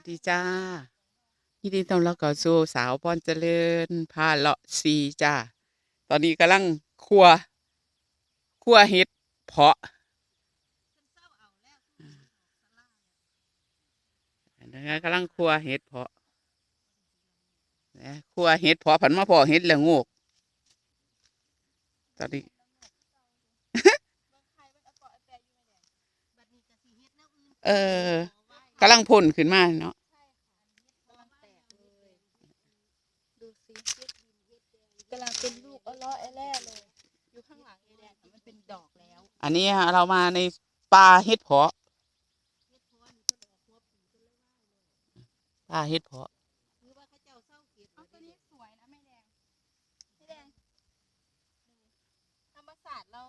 วัสดีจ้ายินดีต้อนรับเข้าสู่สาวพรเจริญพาเลาะซีจ้า ตอนนี้กำลังครัวครัวเห็ดเพาะนะคะกำลังครัวเห็ดเพาะนะครัวเห็ดเพาะผันมาเพอเห็ดแล้วโงกตอนนี้เออ กำลังพ่นขึ้นมาเนาะดูสิกำลังเป็นลูกอ้อล้อแอแล่เลย อยู่ข้างหลังไอ้แดงมันเป็นดอกแล้ว อันนี้เรามาในป่าเห็ดเพาะป่าเห็ดเพาะหรือว่าเขาเจ้าเศร้าเกียรเอาตัวนี้สวยนะแม่แดงแม่แดงธรรมศาสตร์เรา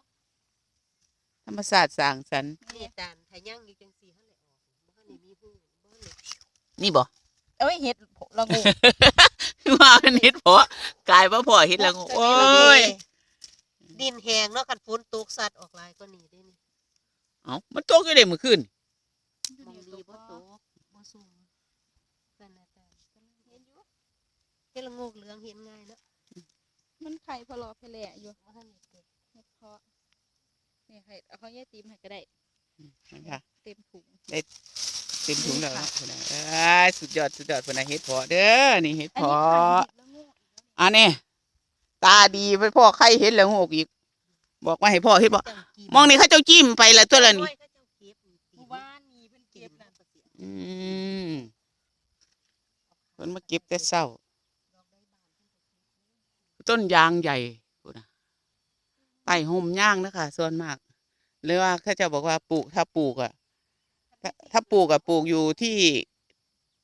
ธรรมศาสตร์สร้างสรรค์นี่จานถ้าย่างอยู่จังซี่ นได้มีหูบ่ทันได้นี่บ่เอ้ยเห็ดละงูว่าเป็นเห็ดเพาะกลายมาพอเห็ดแล้วโอ้ยดินแห้งเนาะคันฝนตกสัตว์ออกหลายก็นี่เด้นี่เอ้ามันตกอยู่ได้เมื่อคืนมองดีบ่ตกบ่สูงนั่นน่ะจ้ะเห็นอยู่เฮ็ดละโงกเหลืองเห็นง่ายเนาะมันไข่พะโลอเพลแหล่อยู่บ่ทันได้เกิดเห็ดเพาะนี่ไข่เอาเขาแยกตีมให้ก็ได้นะคะเต็มถุง เต็มถุงแล้วนะพุ่นน่ะเอ้ยสุดยอดสุดยอดพุ่นน่ะเห็ดเพาะเด้อนี่เห็ดเพาะพันธุ์เห็ดละงูอันนี้ตาดีไปพ่อใครเห็ดแล้วโงกอีก บอกว่าให้พ่อเห็ดบ่จังกิมองนี่เขาเจ้าจิ้มไปละตัวละนี่อ้ยเขาเจ้าเก็บนี่หมู่บ้านมีเพิ่นเก็บนั่นก็สิอืมเพิ่นมาเก็บแต่เช้า ต้นยางใหญ่พูดนะใต้ห่มย่างนะคะส่วนมากหรือว่าเขาจะบอกว่าปลูกถ้าปลูกอะ ถ้าถ้าปลูกอะปลูกอยู่ที่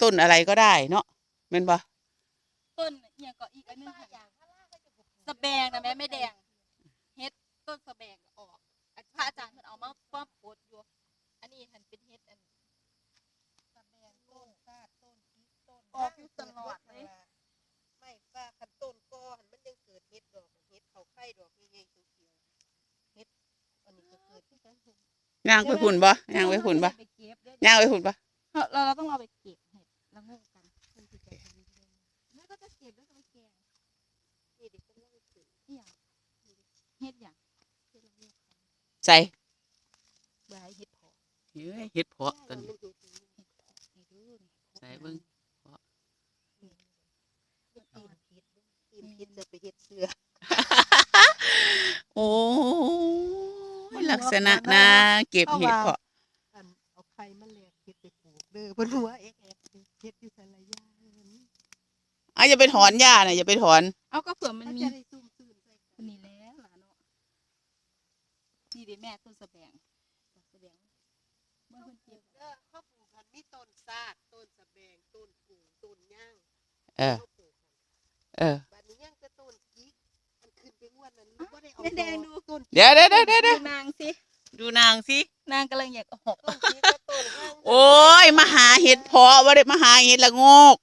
ต้นอะไรก็ได้เนาะแม่นปะต้นเนี่ยก็อีกอันหนึงค่ะสะแบงนะแม่ไม่แดงเฮ็ดต้นสะแบงออกอันพระอาจารย์เพิ่นเอามาป้อมโพดอยู่ อันนี้หันเป็นเฮ็ดอันสะแบงต้นซาดต้นพริกต้นออกอยู่ตลอดเลยไม่ฟ้าคันต้นก็หันมันยังเกิดเฮ็ดดอกเฮ็ดเขาไข่ดอกใหญ่ๆเขียวๆเฮ็ดอันนี้ก็เกิดที่กันย่างไปหุ่นปะย่างไปหุ่นปะไปเก็บเด้ ย่างไปหุ่นปะเราเราต้องเอาไปเก็บเห็ดแล้วงูกันมันสิจะทำยังไงแล้วก็จะเก็บแล้วก็ไปแกงนี่ดิกำลังขึ้นอีหยังเฮ็ดหยังเฮ็ดละโงกค่ะใส่บายเฮ็ดพอเฮ้ยเห็ดเพาะต้นมันอยู่ตรงนี้เฮ็ดพอนี่ดูนี่ใส่เบิ่งตีนพิษตีนพิษจะไปเฮ็ดเสื้อโอ้ยลักษณะนะเก็บเห็ดเพาะ อันเอาไข่มาแลกเฮ็ดไป ปลูกเด้อเพิ่นว่าเอ็กเอ็กเฮ็ดอยู่สารยาเพิ่นอะอย่าไปถอนหญ้านะอย่าไปถอน เอาก็เผื่อมันมันมีจะได้ซุ่มซื่นใส่กันนี่แหล้วล่ะเนาะนี่เด้แม่ต้นสะแบงต้นสะแบงเมื่อเพิ่นเก็บเออเขาปลูกกันมีต้นซาดต้นสะแบงต้นกู่ต้นย่างเออ เขาปลูกกันเออ บัดนี้ยังจะต้นจิกอันขึ้นไปงวดนั้นบ่ได้เอาแม่แดงดูต้นเดี๋ยวเดี๋ยวเดี๋ยวเดี๋ยวเดี๋ยวนางสิดูนางสินางกำลังอยากออกต้นจิกกับต้นห้าง โอ้ ยมาหาเห็ดเพาะว่าได้มาหาเห็ดละโงก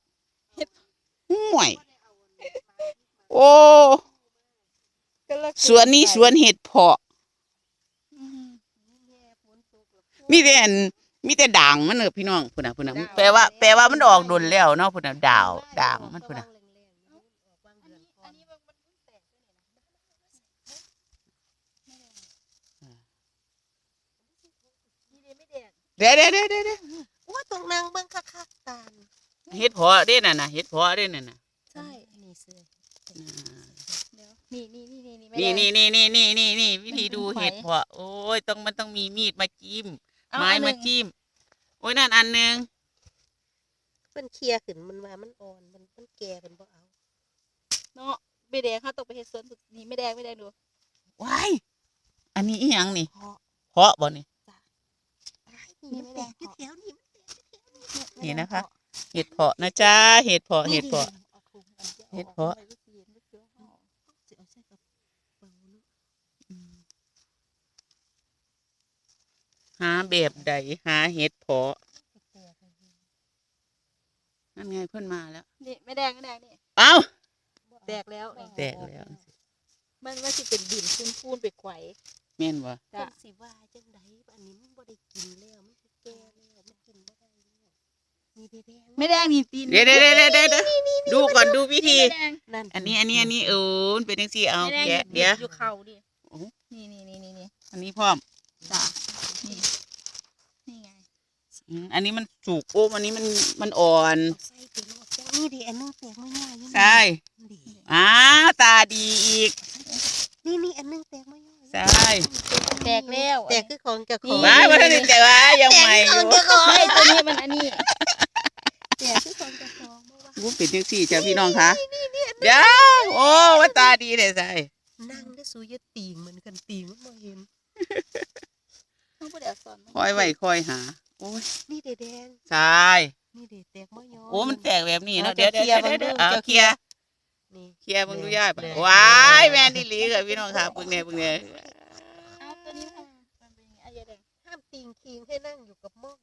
ห่วยบ่ได้เอาอันนี้มาโอ้กำลังสวนนี้สวนเห็ดเพาะอืมแย่ฝนตกแล้วมีแต่อันมีแต่ด่างมันเนอะพี่น้องพุ่นน่ะพุ่นน่ะแปลว่าแปลว่ามันออกดนแล้วเนาะพุ่นน่ะดาวด่างมันพุ่นน่ะออกบางอันเดือนนี้ก่ออันนนี้มันมันเพิ่งแตกด้วยนี่นะแม่แดงนี่เด้ไม่แดงเดี๋ยวเดี๋ยวเดี๋ยว เดี๋ยวเดี๋ยวโอ้ยตรงนางเบิ่งคักๆตาลเห็ดเพาะเด้น่ะนะเห็ดเพาะเด้น่ะนะใช่นี่เสื้อเดี๋ยวนี่นี่นี่นี่นี่ไม่นี่แดงนี่นี่นี่นี่นี่นี่วิธีดูมันเป็นไฟเห็ดเพาะโอ้ยต้องมันต้องมีมีดมาจิ้มเอาไม้อันหมานึ่งจิ้มโอ้ยนั่นอันหนึงมันเคลียร์ขึ้นมันว่ามันอ่อนมันมันแก่มันบ่เอาเนาะไม่แดงเขาตกไปเฮ็ดสวนสุดนี่ไม่แดงไม่แดงดูว้ายอันนี้อีหยังนี่เพาะเพาะบ่นี่นี่มันแตกอยู่แถวนี้ นี้นี่นะคะ เห็ดเพาะนะจ๊ะเห็ดเพาะเห็ดเพาะเอาถุงอันจะอาเห็ดเพาะออกไปเย็นๆเสือห่อสิเอาใส่กระเป๋าเนาะหาแบบใดหาเห็ดเพาะแตกเลยนั่นไงเพิ่นมาแล้ว นี่ไม่แดงไม่แดงนี่เอ้าแตกแล้วนี่แตกแล้ว มันว่าสิเป็นดินพูนๆไปไขวแม่นบ่เพิ่จ้ะนสิว่าจังไดอันนี้มันบ่ได้กินแล้วมันสิแก่แล้วมันกินบ่ ได้แล้วนี่ไม่แดงนี่ตีนเดี๋ยวเดี๋ยวเดี๋ยวเดี๋ยวเดี๋ยวดูก่อนดูวิธี ไม่แดงนั่นอันนี้อันนี้อันนี้เออมันเป็นจังซี่เอาไม่แดงแกะเดี๋ยว อยู่เข่าดิโอ้โหนี่นี่นี่นี่นี่อันนี้พร้อมจ้ะนี่นี่ไงอืมอันนี้มันสุกโอ้อันนี้มันมันอ่อนใส่ไปโลดจังนี่ดิอันนึงแตกมาย่อยอยู่นี่ใช่ดิอ้าตาดีอีกนี่นี่อันนึงแตกมาย่อยใช่แตกแล้วแตกคือของเจ้าของว้ายว่าท่านแต่ว่ายังใหม่อยู่ไอ้ตัวนี้มันอันนี้ แตกคือของเจ้าของ บ่ว่าวูเป็นจังซี่จ้ะพี่น้องคะเดี๋ยวโอ้ว่าตาดีเลยใช่นั่งได้สูยดติ่งเหมือนกันติ่งมันบ่เห็นต้องพูดเดี๋ยวสอนคอยไว้คอยหา โอ้ยนี่เด้แดงใช่นี่เด้แตกมาย่อยโอ้มันแตกแบบนี้เนาะเอาเดี๋ยวจะเดี๋ยวเคลียร์เดี๋ยวบ้างเดี๋ยวเด้อเอาจะเคลียร์นี่เคลียร์เบิ่งดูย่ายไปแดงว้ายแม่นดีหลีค่ะพี่น้องค่ะปึ้งเนี่ยปึ้งเนี่ยเอาตัวนี้ทำมันเป็นยังไงไอ้ยาแดงห้ามติ่งคิงให้นั่งอยู่กับม่อง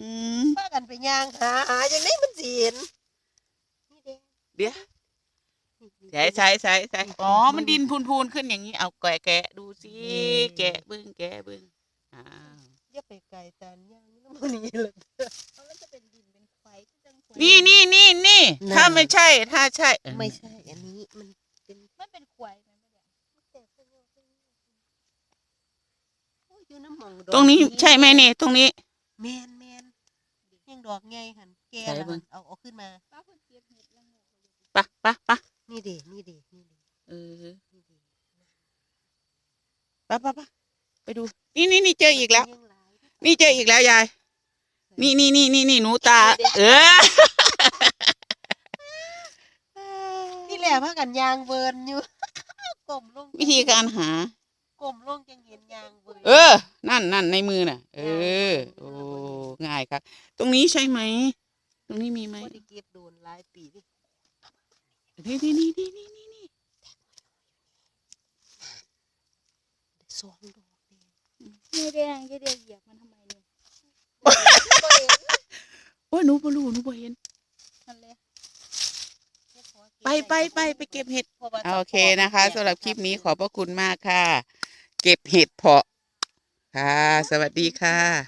อืมพากันไปย่างหาหาจังได๋มันสิเห็นนี่ เด้เดี๋ยวนี่ใช่ใช่ใช่ใช่อ๋อ มันดินพูนๆขึ้นอย่างนี้ เอาแกะแกะดูสิ แกะเบึ้งแกะเบึ้งอ้าวอย่าไปไกลตานย่างนี่มันนี่เลยเอาแล้วจะเป็นดินเป็นไฟที่จังไฟนี่นี่นี่นี่นั่นถ้าไม่ใช่ ถ้าใช่เออไม่ใช่ อันนี้มันเป็นมันเป็นควายไหมไม่แดงแตกไปย่อยโอ้ยอยู่น้ำหม่องดอกตรงนี้ใช่ไหมนี่ตรงนี้ แมนแมนยังดอกไงหันแกใส่แล้วเบิ่หังนเอาเอาขึ้นมา ป้าคนเก็บเห็ดแล้วงูปะปะปะนี่เด้นี่เด้นี่เด้เออนี่เด้ปะปะปะไปดู นี่นี่นี่เจออีกแล้วยังหลายนี่เจออีกแล้วยาย นี่นี่นี่นี่นี่หนูตา เออนี่แหละพากันยางเวิร์นอยู่กลมลงวิธีการหากลมลงจังเห็นยางเวิร์นเออ นั่นนั่นในมือน่ะ เออ โอ้ง่ายครับ ตรงนี้ใช่ไหม ตรงนี้มีไหมบ่ได้เก็บโดนหลายปีนี่ นี่นี่นี่นี่นี่นี่นี่สองดอกเด้ไม่แดงยายแดงเหยียบมันทำไมเนี่ยบ่เห็นโอ้ยหนูบ่รู้หนูบ่เห็นนั่นเลยไปไปไปไปเก็บเห็ดพราะว่าโอเคนะคะสำหรับคลิปนี้ขอบพระคุณมากค่ะ เก็บเห็ดเพาะค่ะ สวัสดีค่ะ